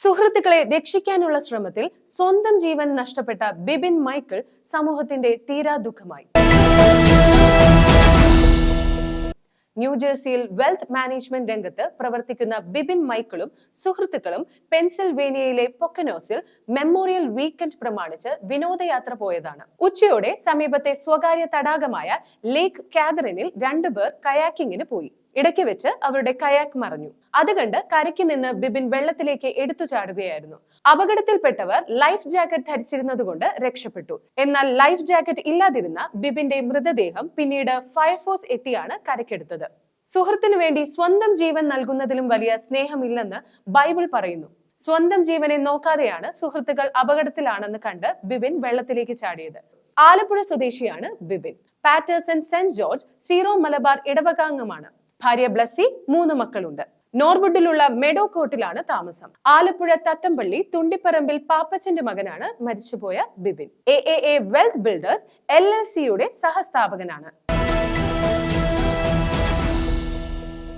സുഹൃത്തുക്കളെ രക്ഷിക്കാനുള്ള ശ്രമത്തിൽ സ്വന്തം ജീവൻ നഷ്ടപ്പെട്ട ബിബിൻ മൈക്കിൾ സമൂഹത്തിന്റെ തീരാ ദുഃഖമായി ന്യൂജേഴ്സിയിൽ വെൽത്ത് മാനേജ്മെന്റ് രംഗത്ത് പ്രവർത്തിക്കുന്ന ബിബിൻ മൈക്കിളും സുഹൃത്തുക്കളും പെൻസിൽവേനിയയിലെ പൊക്കനോസിൽ മെമ്മോറിയൽ വീക്കെൻഡ് പ്രമാണിച്ച് വിനോദയാത്ര പോയതാണ്. ഉച്ചയോടെ സമീപത്തെ സ്വകാര്യ തടാകമായ ലേക്ക് കാതറിനിൽ രണ്ടുപേർ കയാക്കിങ്ങിന് പോയി. ഇടയ്ക്ക് വെച്ച് അവരുടെ കയാക്ക് മറഞ്ഞു. അത് കണ്ട് കരയ്ക്ക് നിന്ന് ബിബിൻ വെള്ളത്തിലേക്ക് എടുത്തു ചാടുകയായിരുന്നു. അപകടത്തിൽപ്പെട്ടവർ ലൈഫ് ജാക്കറ്റ് ധരിച്ചിരുന്നതുകൊണ്ട് രക്ഷപ്പെട്ടു. എന്നാൽ ലൈഫ് ജാക്കറ്റ് ഇല്ലാതിരുന്ന ബിബിന്റെ മൃതദേഹം പിന്നീട് ഫയർഫോഴ്സ് എത്തിയാണ് കരയ്ക്കെടുത്തത്. സുഹൃത്തിനു വേണ്ടി സ്വന്തം ജീവൻ നൽകുന്നതിലും വലിയ സ്നേഹമില്ലെന്ന് ബൈബിൾ പറയുന്നു. സ്വന്തം ജീവനെ നോക്കാതെയാണ് സുഹൃത്തുക്കൾ അപകടത്തിലാണെന്ന് കണ്ട് ബിബിൻ വെള്ളത്തിലേക്ക് ചാടിയത്. ആലപ്പുഴ സ്വദേശിയാണ് Bibin. Patterson Saint George Syro Malabar ഇടവകാംഗമാണ്. ഭാര്യ ബ്ലസ്സി മൂന്ന് മക്കളുണ്ട്. നോർവുഡിലുള്ള മെഡോ കോട്ടിലാണ് താമസം. ആലപ്പുഴ തത്തമ്പള്ളി തുണ്ടിപ്പറമ്പിൽ പാപ്പച്ചന്റെ മകനാണ് മരിച്ചുപോയ Bibin A A A wealth builders L L സിയുടെ സഹസ്ഥാപകനാണ്.